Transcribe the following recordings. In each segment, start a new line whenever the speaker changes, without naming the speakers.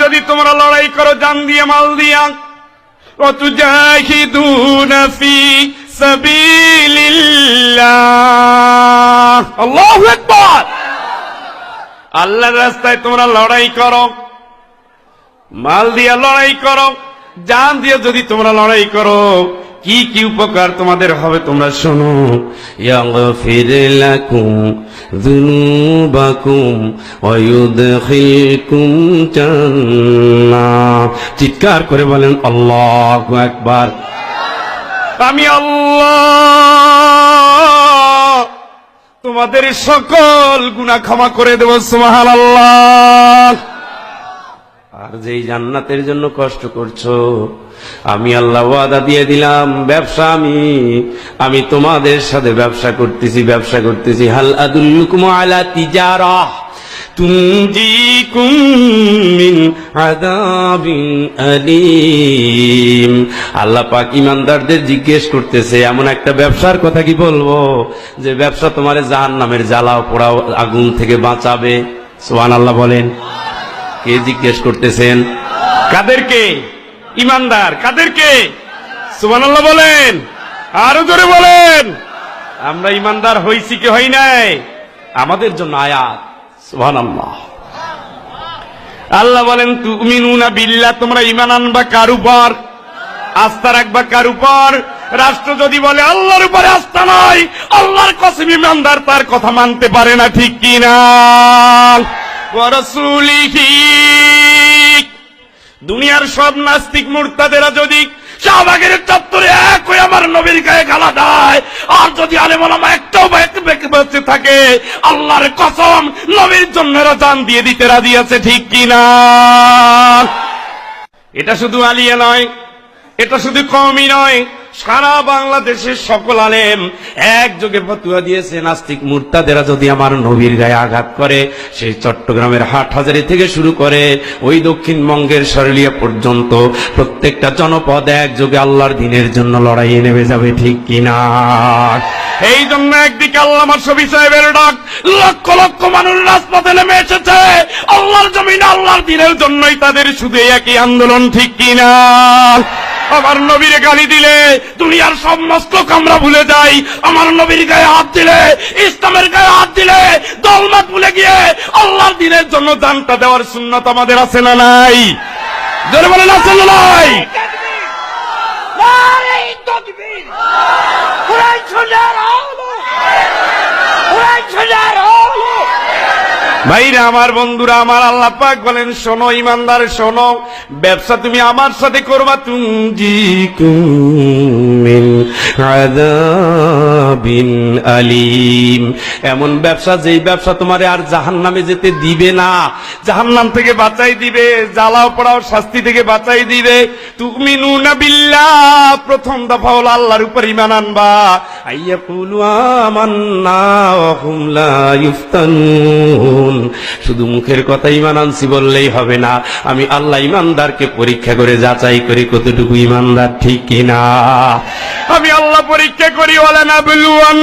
যদি তোমরা লড়াই করো জান দিয়ে মাল দিয়া وتجاهدون في سبيل الله الله أكبر আল্লাহর রাস্তায় তোমরা লড়াই করো মাল দিয়ে লড়াই করো জান দিয়ে যদি তোমরা লড়াই করো কি কি উপকার তোমাদের হবে তোমরা শোনো।
চিৎকার করে বলেন, আল্লাহ একবার
আমি আল্লাহ। তোমাদের সকল গুণা ক্ষমা করে দেব আল্লাহ
আর যেই জান্নাতের জন্য কষ্ট করছ, আমি আল্লাহ ওয়াদা দিয়ে দিলাম, ব্যবসা আমি আমি তোমাদের সাথে ব্যবসা করতেছি ব্যবসা করতেছি। হাল আদুল্লুকুম আলা তিজারা তুনজিকুম মিন আযাবিন আলীম। আল্লাহ পাক ইমানদারদের জিজ্ঞেস করতেছে, এমন একটা ব্যবসার কথা কি বলব? যে ব্যবসা তোমারে জাহান্নামের জ্বালাও পোড়াও, আগুন থেকে বাঁচাবে। সোহান আল্লাহ বলেন। কে জিজ্ঞেস করতেছেন?
কাদেরকে? ইমানদার, কাদেরকে? সুবহানাল্লাহ বলেন। আরও জোরে বলেন। আমরা ইমানদার হইছি কি হই নাই?
আমাদের জন্য আয়াত। সুবহানাল্লাহ।
আল্লাহ বলেন, তুমিনুনা বিল্লাহ, তোমরা ইমান আনবা কার উপর? আস্থা রাখবা কার উপর? রাষ্ট্র যদি বলে, আল্লাহর উপরে আস্থা নাই, আল্লাহর কসম ইমানদার তার কথা মানতে পারে না, ঠিক কিনা? দুনিয়ার সব নাস্তিক মুরতাদেরা যদি শাহবাগের চত্বরে এক হয়ে আমার নবীর গায়ে গালা দেয়, আর যদি আলেমালামা একটাও বেঁচে থাকে, আল্লাহর কসম নবীর জন্য জান দিয়ে দিতে রাজি আছে ঠিক কিনা? এটা শুধু আলিয়া নয়, এটা শুধু কমই নয়। সারা বাংলাদেশের সকল আলেম একযোগে ফতুয়া দিয়েছে নাস্তিক মুরতাদেরা যদি আমার নবীর গায়ে আঘাত করে, সেই চট্টগ্রামের হাট হাজারি থেকে শুরু করে ওই দক্ষিণবঙ্গের সরলিয়া পর্যন্ত প্রত্যেকটা জনপদ একযোগে আল্লাহর দিনের জন্য লড়াইয়ে নেমে যাবে, ঠিক কিনা? এই জন্য একদিকে আল্লাহ আমার শফি সাহেবের ডাক, লক্ষ লক্ষ মানুষ রাজপথে নেমে এসেছে। আল্লাহর জমিন আল্লাহর দিনের জন্যই তাদের শুধু একই আন্দোলন, ঠিক কিনা? আমার নবীর গালি দিলে দুনিয়ার সমস্ত কামরা ভুলে যাই। আমার নবীর গায়ে হাত দিলে, ইসলামের গায়ে হাত দিলে দলমাত ভুলে গিয়ে আল্লাহর দিনের জন্য দানটা দেওয়ার সুন্নত আমাদের আছে না নাই? বলেন, আছে না নাই?
তকবীর। কুরআন শোনার আলো কুরআন শোনার আলো
ভাইরা, আমার বন্ধুরা, আমার আল্লাহ পাক বলেন, শোনো ইমানদার, শোনো, ব্যবসা তুমি আমার সাথে করবা তুমি
আলীম। এমন ব্যবসা, যেই ব্যবসা তোমারে আর জাহান্নামে যেতে দিবে না।
জাহান্নাম থেকে বাঁচাই দিবে, জ্বালাও পড়াও শাস্তি থেকে বাঁচাই দিবে। তুমি নুনা বিল্লাহ, প্রথম দফা হলো আল্লাহর উপর ইমান আনবা।
শুধু মুখের কথা ইমান আনছি বললেই হবে না। আমি আল্লাহ ইমানদারকে পরীক্ষা করে যাচাই করি কতটুকু ইমানদার ঠিক কিনা।
আমি আল্লাহ পরীক্ষা করি নাবলুয়ান্নাকুম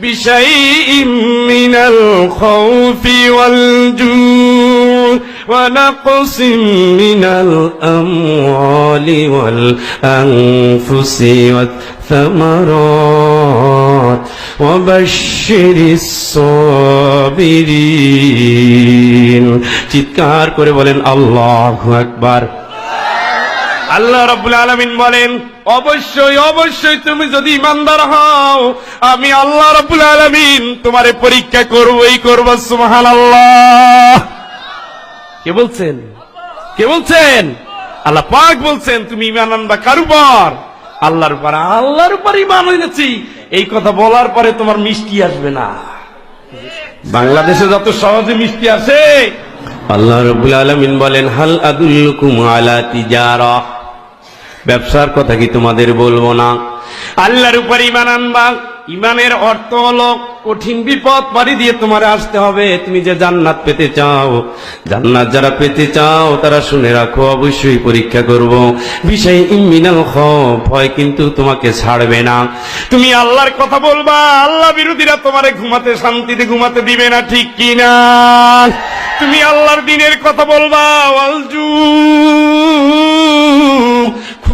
বিশাইইম মিনাল খাউফি ওয়াল জু'i
ونقص من الأموال والأنفس والثمرات وبشر الصابرين চিৎকার করে বলেন আল্লাহু আকবার
আল্লাহ রাব্বুল আলামিন বলেন অবশ্যই অবশ্যই তুমি যদি ইমানদার হও আমি আল্লাহ রাব্বুল আলামিন তোমারে পরীক্ষা করবই করব সুবহানাল্লাহ কে বলছেন? কে বলছেন? আল্লাহ পাক বলছেন, তুমি ইমান আনবা কার উপর আল্লাহর উপর আল্লাহর উপর ইমান এনেছি এই কথা বলার পরে তোমার মিষ্টি আসবে না। বাংলাদেশে যত সহজে মিষ্টি আসে,
আল্লাহ রব্বুল আলামিন বলেন, হাল আদুল্লুকুম আলা তিজারা? ব্যবসার কথা কি তোমাদের বলব না?
আল্লাহর উপর ইমান আনবা। ইমানের অর্থ হলো কঠিন বিপদ পাড়ি দিয়ে তোমার আসতে হবে, তুমি যে জান্নাত পেতে চাও। জান্নাত যারা পেতে চাও, তারা শুনে রাখো, অবশ্যই পরীক্ষা করব। বিষয় ইমিনাল ভয় কিন্তু তোমাকে ছাড়বে না। তুমি আল্লাহর কথা বলবা, আল্লাহ বিরোধীরা তোমারে ঘুমাতে, শান্তিতে ঘুমাতে দিবে না, ঠিক কি না তুমি আল্লাহর দিনের কথা বলবা ওয়ালজু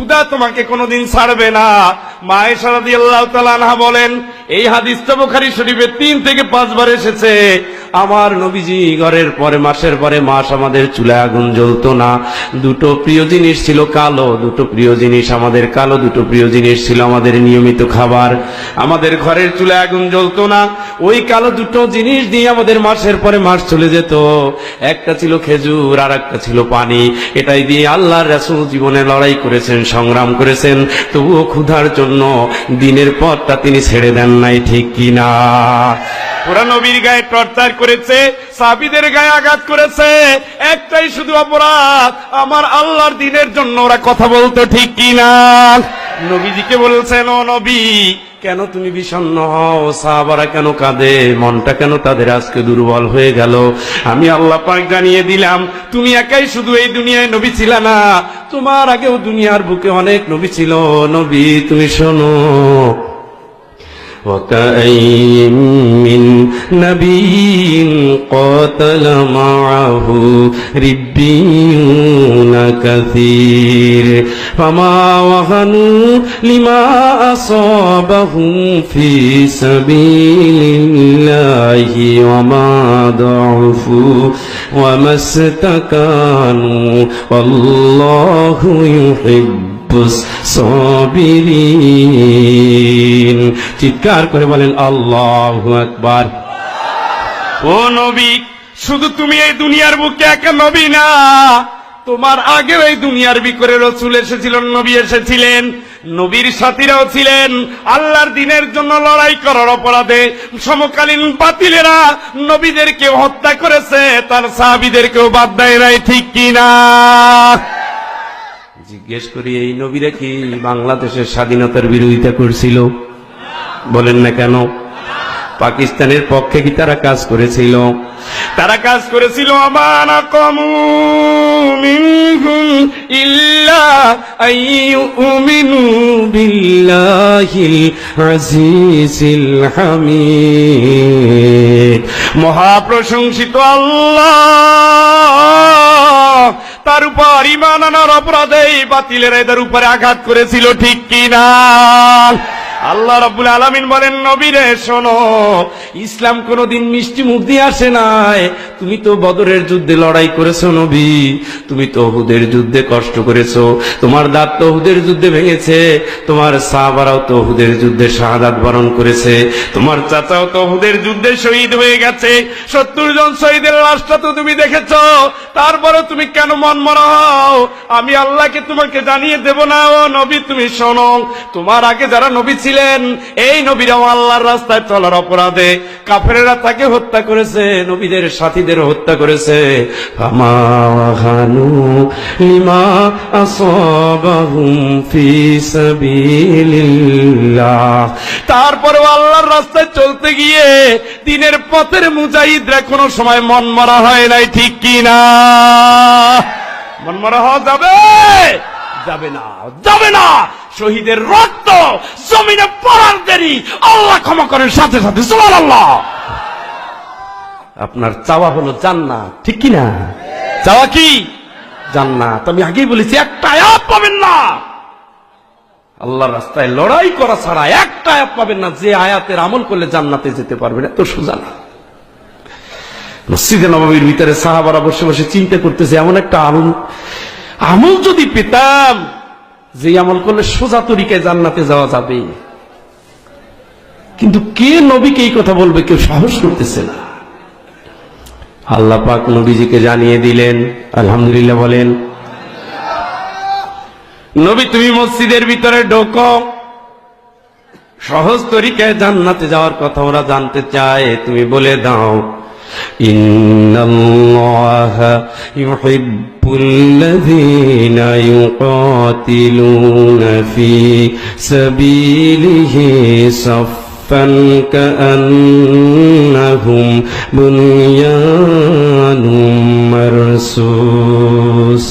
ক্ষুদা তোমাকে কোনোদিন ছাড়বে না। মায়ের বলেন, এই হাদিসটা বোখারি শরীফে তিন থেকে পাঁচবার এসেছে। আমার নবীজি ঘরের পরে, মাসের পরে মাস আমাদের চুলায় আগুন জ্বলতো না। দুটো প্রিয় জিনিস ছিল কালো, দুটো প্রিয় জিনিস আমাদের কালো, দুটো প্রিয় জিনিস ছিল আমাদের নিয়মিত খাবার। আমাদের ঘরের চুলায় আগুন জ্বলতো না। ওই কালো দুটো জিনিস দিয়ে আমাদের মাসের পরে মাস চলে যেত। একটা ছিল খেজুর আর একটা ছিল পানি। এটাই দিয়ে আল্লাহর রাসূল জীবনে লড়াই করেছেন, সংগ্রাম করেছেন। তবুও ক্ষুধার জন্য দিনের পথটা তিনি ছেড়ে দেন নাই, ঠিক কিনা? ওরা নবীর গায়ে টর্চার করেছে, সাবিদের গায়ে আঘাত করেছে। একটাই শুধু অপরাধ, আমার আল্লাহর দিনের জন্য ওরা কথা বলতো ঠিক কিনা। নবীজিকে বলছেন, ও নবী, কেন তুমি বিষণ্ণ হও? সাহাবারা কেন কাঁদে? মনটা কেন তাদের আজকে দুর্বল হয়ে গেল? আমি আল্লাহ পাক জানিয়ে দিলাম, তুমি একাই শুধু এই দুনিয়ায় নবী ছিল না, তোমার আগেও দুনিয়ার বুকে অনেক নবী ছিল। নবী, তুমি শোনো। وكأين من نبي قاتل معه ربيون كثير. فما وهنوا لما أصابهم في سبيل الله وما ضعفوا وما استكانوا. والله يحب সাবিরিন চিৎকার করে বলেন, আল্লাহ আকবার। ও নবী, শুধু তুমি এই দুনিয়ার বুকে একা নবী না, তোমার আগেও এই দুনিয়ার বিকরে রসুল এসেছিল নবী এসেছিলেন, নবীর সাথীরাও ছিলেন। আল্লাহর দিনের জন্য লড়াই করার অপরাধে সমকালীন বাতিলেরা নবীদেরকে হত্যা করেছে, তার সাহাবিদেরকেও বাদ দেয় নাই, ঠিক কিনা? জিজ্ঞেস করি, এই নবীরা কি বাংলাদেশের স্বাধীনতার বিরোধিতা করছিল? বলেন না কেন? পাকিস্তানের পক্ষে কি তারা কাজ করেছিল? তারা কাজ করেছিল মহাপ্রশংসিত আল্লাহ। ইমান আনার অপরাধে বাতিলের এদের উপরে আঘাত করেছিল, ঠিক কিনা? আল্লাহ রব্বুল আলামিন বলেন নবীরে শোনো, ইসলাম কোনোদিন মিষ্টি মুখ দিয়ে আসে নাই। তুমি তো বদরের যুদ্ধে লড়াই করেছ, নবী। তুমি তো হুদের যুদ্ধে কষ্ট করেছ। তোমার দাঁত তো হুদের যুদ্ধে ভেঙেছে। তোমার সাহাবারাও তো হুদের যুদ্ধে শাহাদাত বরণ করেছে। তোমার চাচাও তো হুদের যুদ্ধে শহীদ হয়ে গেছে। সত্তর জন শহীদের লাশটা তো তুমি দেখেছ। তারপরে তুমি কেন মন মরা হও? আমি আল্লাহকে তোমাকে জানিয়ে দেব না, ও নবী, তুমি শোনো। তোমার আগে যারা নবী ছিলেন, এই নবীরাও আল্লাহর রাস্তায় চলার অপরাধে। কাফেরেরা তাকে হত্যা করেছে, নবীদের সাথীদের হত্যা করেছে। লিমা তারপরেও আল্লাহর রাস্তায় চলতে গিয়ে দিনের পথের মুজাহিদরা কোনো সময় মন মরা হয় নাই, ঠিক কি না? মন মরা হওয়া যাবে? যাবে না যাবে না। শহীদের রক্ত জমিনে পড়ার দেরি। আল্লাহ ক্ষমা করেন সাথে সাথে আল্লাহ আপনার চাওয়া হলো জান্নাত, ঠিক কি না চাওয়া কি? জান্নাত। আমি আগেই বলেছি, একটা আয়াত পাবেন না। আল্লাহর রাস্তায় লড়াই করা ছাড়া একটা আয়াত পাবেন না। যে আয়াতের আমল করলে জান্নাতে যেতে পারবেন, এত সোজা না। মসজিদে নবাবির ভিতরে সাহাবারা বসে বসে চিন্তা করতেছে, এমন একটা আমল। আমল যদি পেতাম যে আমল করলে সোজা তরিকায় জান্নাতে যাওয়া যাবে। কিন্তু কে নবীকে এই কথা বলবে কেউ সাহস করতেছে না। আল্লাহ পাক নবীজিকে জানিয়ে দিলেন, আলহামদুলিল্লাহ বলেন, নবী তুমি মসজিদের ভিতরে ঢোকো। সহজ তরিকায় জান্নাতে যাওয়ার কথা ওরা জানতে চায়, তুমি বলে দাও। ইন্নাল্লাহ ইউহিব্বুল লাযীনা ইউকাতিলুনা ফি সাবিলিহি সাফ صفا كأنهم بنيان مرصوص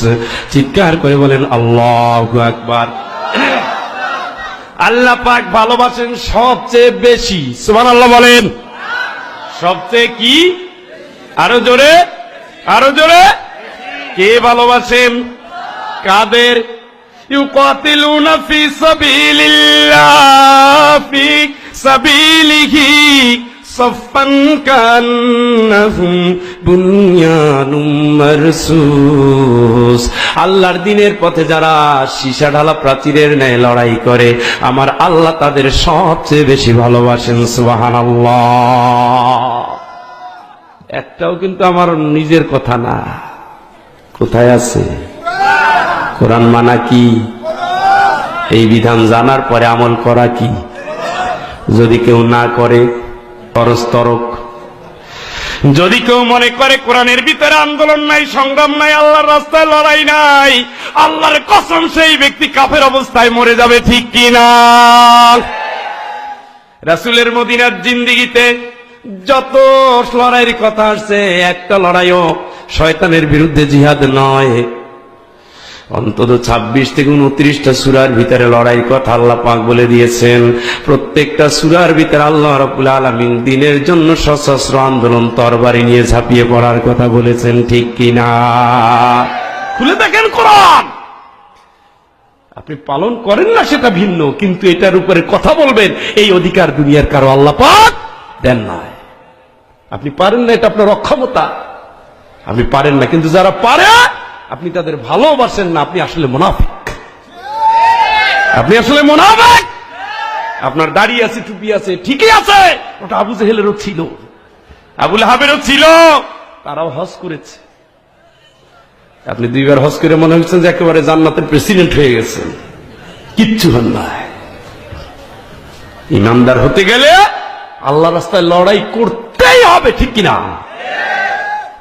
চিৎকার করে বলেন আল্লাহু আকবার আল্লাহ পাক ভালোবাসেন সবচেয়ে বেশি সুবহানাল্লাহ বলেন সবচেয়ে কি আরও জোরে আরও জোরে। কে ভালোবাসেন? কাদের? ফি বুনিয়ানুম আল্লাহর দিনের পথে যারা সীসা ঢালা প্রাচীরের ন্যায় লড়াই করে, আমার আল্লাহ তাদের সবচেয়ে বেশি ভালোবাসেন, সুবহানাল্লাহ। একটাও কিন্তু আমার নিজের কথা না। কোথায় আছে? কোরআন মানা কি? এই বিধান জানার পরে আমল করা কি? যদি কেউ না করে, পরস্তরক। যদি কেউ মনে করে কোরআনের ভিতরে আন্দোলন নাই, সংগ্রাম নাই, আল্লাহর রাস্তায় লড়াই নাই, আল্লাহর কসম সেই ব্যক্তি কাফের অবস্থায় মরে যাবে ঠিক কি না রাসুলের মদিনার জিন্দিগিতে যত লড়াইয়ের কথা আসছে, একটা লড়াইও শয়তানের বিরুদ্ধে জিহাদ নয়। অন্তত ২৬ থেকে উনত্রিশটা সুরার ভিতরে লড়াই কথা আল্লাহ পাক বলে দিয়েছেন। প্রত্যেকটা সুরার ভিতরে আল্লাহ রবুল আলমিন দিনের জন্য সশস্ত্র আন্দোলন তরবারি নিয়ে ঝাঁপিয়ে পড়ার কথা বলেছেন, ঠিক কিনা খুলে দেখেন কোরআন। আপনি পালন করেন না, সেটা ভিন্ন, কিন্তু এটার উপরে কথা বলবেন, এই অধিকার দুনিয়ার কারও আল্লাহ পাক দেন নয় আপনি পারেন না, এটা আপনার অক্ষমতা। আপনি পারেন না, কিন্তু যারা পারে, আপনি তাদের ভালোবাসেন না, আপনি আসলে মোনাফিক। আপনি আসলে মোনাফিক! আপনার দাড়ি আছে, টুপি আছে, ঠিকই আছে, ওটা আবু জেহেলেরও ছিল। আবুল হাবেরও ছিল, তারাও হজ করেছে। আপনি দুইবার হজ করে মনে হচ্ছেন যে একেবারে জান্নাতের প্রেসিডেন্ট হয়ে গেছেন। কিচ্ছু হন নাই ইমানদার হতে গেলে আল্লাহ রাস্তায় লড়াই করতেই হবে, ঠিক কিনা?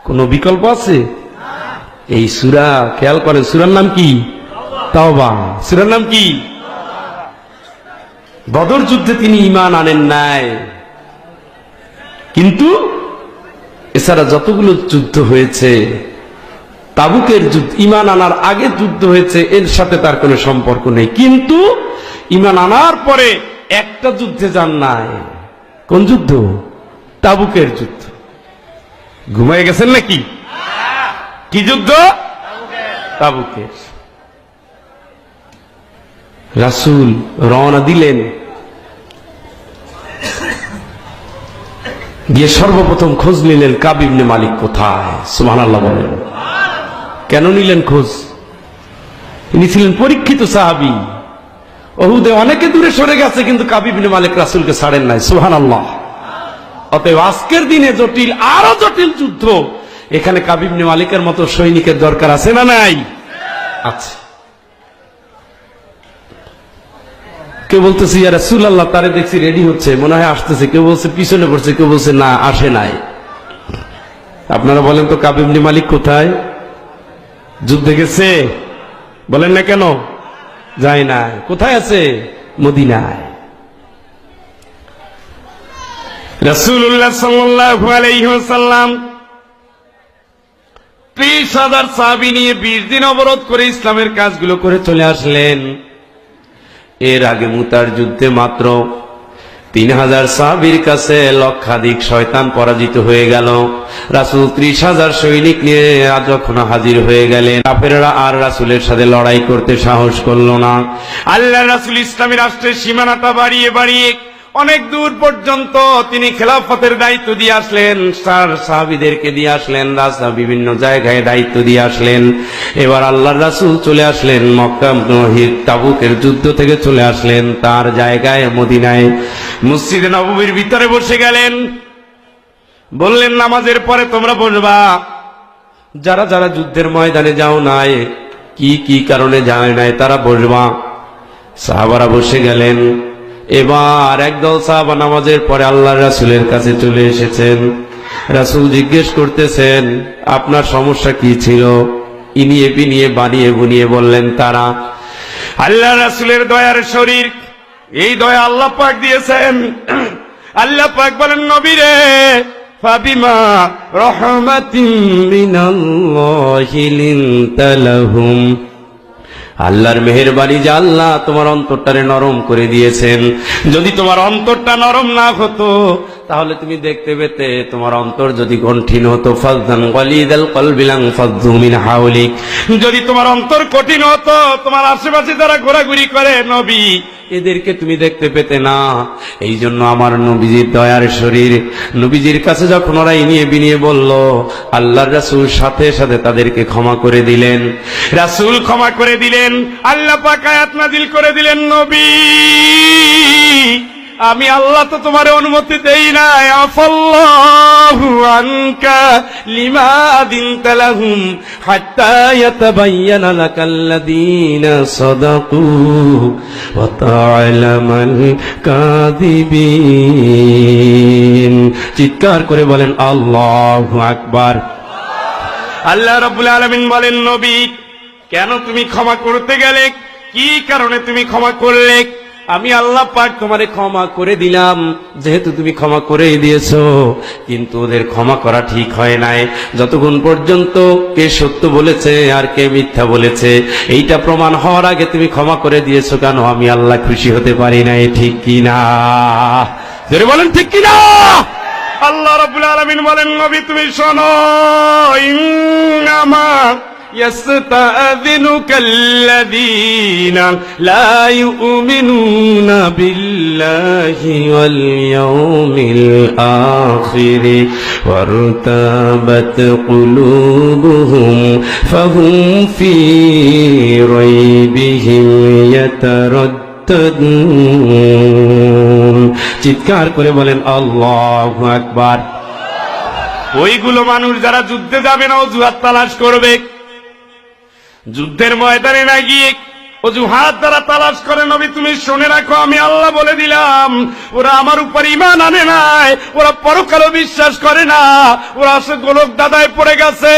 কোনো বিকল্প আছে? এই সুরা, খেয়াল করেন, সুরার নাম কি? তাওবা। সুরার নাম কি? বদর যুদ্ধে তিনি ইমান আনেন নাই। কিন্তু এছাড়া যতগুলো যুদ্ধ হয়েছে, তাবুকের যুদ্ধ ইমান আনার আগে যুদ্ধ হয়েছে, এর সাথে তার কোনো সম্পর্ক নেই। কিন্তু ইমান আনার পরে একটা যুদ্ধে যান নাই। কোন যুদ্ধ? তাবুকের যুদ্ধ। ঘুমাই গেছেন নাকি? কি যুদ্ধ? তাবুকের। রাসুল রওনা দিলেন। গিয়ে সর্বপ্রথম খোঁজ নিলেন কাবিবনে মালিক কোথায়? সুমান আল্লাহ বলেন। কেন নিলেন খোঁজ? তিনি ছিলেন পরীক্ষিত সাহাবি। অহুদে অনেকে দূরে সরে গেছে, কিন্তু কাবিবনে মালিক রাসুলকে ছাড়েন নাই। সুহান আল্লাহ অতএব আজকের দিনে জটিল, আরও জটিল যুদ্ধ। এখানে কাবিবনে মালিকের মতো সৈনিকের দরকার আছে না নাই? আছে। কেউ বলতেছে, ইয়া রাসূল আল্লাহ তারে দেখছি রেডি হচ্ছে। মনে হয় আসতেছে। কেউ বলছে, পিছনে পড়ছে। কেউ বলছে, না, আসে নাই। আপনারা বলেন তো কাবিবনি মালিক কোথায়? যুদ্ধে গেছে? বলেন না কেন? যায় না কোথায় আছে? মদিনায়।
রাসূলুল্লাহ সাল্লাল্লাহু আলাইহি ওয়াসাল্লাম ত্রিশ হাজার সাহাবি নিয়ে বিশ দিন অবরোধ করে ইসলামের কাজগুলো করে চলে আসলেন।
এর আগে মুতার যুদ্ধে মাত্র তিন হাজার সাহাবির কাছে লক্ষাধিক শয়তান পরাজিত হয়ে গেল। রাসুল ত্রিশ হাজার সৈনিক নিয়ে যখন হাজির হয়ে গেলেন, কাফেররা আর রাসুলের সাথে লড়াই করতে সাহস করল না।
আল্লাহ রাসূল ইসলামী রাষ্ট্রের সীমানাটা বাড়িয়ে বাড়িয়ে অনেক দূর পর্যন্ত তিনি খেলাফতের দায়িত্ব দিয়ে আসলেন
তার সাহাবিদেরকে দিয়ে আসলেন রাস্তা বিভিন্ন জায়গায় দায়িত্ব দিয়ে আসলেন। এবার আল্লাহ রাসুল চলে আসলেন, মক্কা নহির তাবুকের যুদ্ধ থেকে চলে আসলেন, তার জায়গায় মদিনায়।
মসজিদে নববীর ভিতরে বসে গেলেন। বললেন, নামাজের পরে তোমরা বসবা।
যারা যারা যুদ্ধের ময়দানে যাও নাই, কি কি কারণে যায় নাই তারা বসবা। সাহাবারা বসে গেলেন। এবার একদল সাহাবা নামাজের পরে আল্লাহ রাসুলের কাছে চলে এসেছেন। রাসুল জিজ্ঞেস করতেছেন, আপনার সমস্যা কি ছিল? ইনিয়ে বিনিয়ে বানিয়ে বুনিয়ে বললেন, তারা
আল্লাহ রাসূলের দয়ার শরীর, এই দয়া আল্লাহ পাক দিয়েছেন।
আল্লাহ পাক বলেন, নবী রে, ফাবিমা রহমাতিন
মিনাল্লাহি লিনতা লাহুম। আল্লাহর মেহেরবানি যে আল্লাহ তোমার অন্তরটারে নরম করে দিয়েছেন।
যদি তোমার অন্তরটা নরম না হতো
তাহলে তুমি দেখতে পেতে তোমার অন্তর যদি কঠিন হতো।
যদি তোমার অন্তর কঠিন হতো, তোমার আশেপাশে যারা ঘোরাঘুরি করে, নবী,
এদেরকে তুমি দেখতে পেতে না। এই জন্য আমার নবীজির দয়ার শরীর, নবীজির কাছে যখন ওরা নিয়ে বিনিয়ে বলল, আল্লাহর রাসূল সাথে সাথে তাদেরকে ক্ষমা করে দিলেন।
রাসূল ক্ষমা করে দিলেন। আল্লাহ পাক আয়াত নাজিল করে দিলেন, নবী। আমি আল্লাহ তো তোমার অনুমতি দেই নাই। আফাল্লাহু আনকা লিমা দিনতা লাহুম
হাত্তা ইয়াতাবায়্যানা লাকাল্লাযীনা সাদাকু ওয়া তা'লামাল কাযিবিন। চিৎকার করে বলেন, আল্লাহু আকবার।
আল্লাহ রাব্বুল আলামিন বলেন, নবী, কেন তুমি ক্ষমা করতে গেলে? কি কারণে তুমি ক্ষমা করলে?
আমি আল্লাহ পাক তোমারে ক্ষমা করে দিলাম। যেহেতু তুমি ক্ষমা করেই দিয়েছ, কিন্তু ওদের ক্ষমা করা ঠিক হয় নাই। যতক্ষণ পর্যন্ত কে সত্য বলেছে আর কে মিথ্যা বলেছে, এইটা প্রমাণ হওয়ার আগে তুমি ক্ষমা করে দিয়েছ কেন? আমি আল্লাহ খুশি হতে পারি নাই, ঠিক কি না
জোরে বলেন, ঠিক কিনা? আল্লাহ রাব্বুল আলামিন বলেন, নবী তুমি শোনো, ইন্নামা يستأذنك الذين لا يؤمنون
بالله واليوم الآخر وارتابت قلوبهم فهم في ريبهم يترددون চিৎকার করে বলেন আল্লাহ আকবার
ওইগুলো মানুষ যারা যুদ্ধে যাবে না অজুহাত তালাশ করবে যুদ্ধের ময়দানে না গিয়ে অজুহাত দ্বারা তালাশ করে নবী, তুমি শুনে রাখো, আমি আল্লাহ বলে দিলাম, ওরা আমার উপর ইমান আনে নাই, ওরা পরকালও বিশ্বাস করে না, ওরা আসে গোলক দাদায় পড়ে গেছে,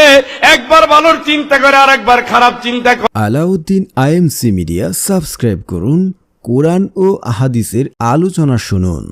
একবার ভালোর চিন্তা করে আর একবার খারাপ চিন্তা করে।
আলাউদ্দিন আইএমসি মিডিয়া সাবস্ক্রাইব করুন, কোরআন ও আহাদিসের আলোচনা শুনুন।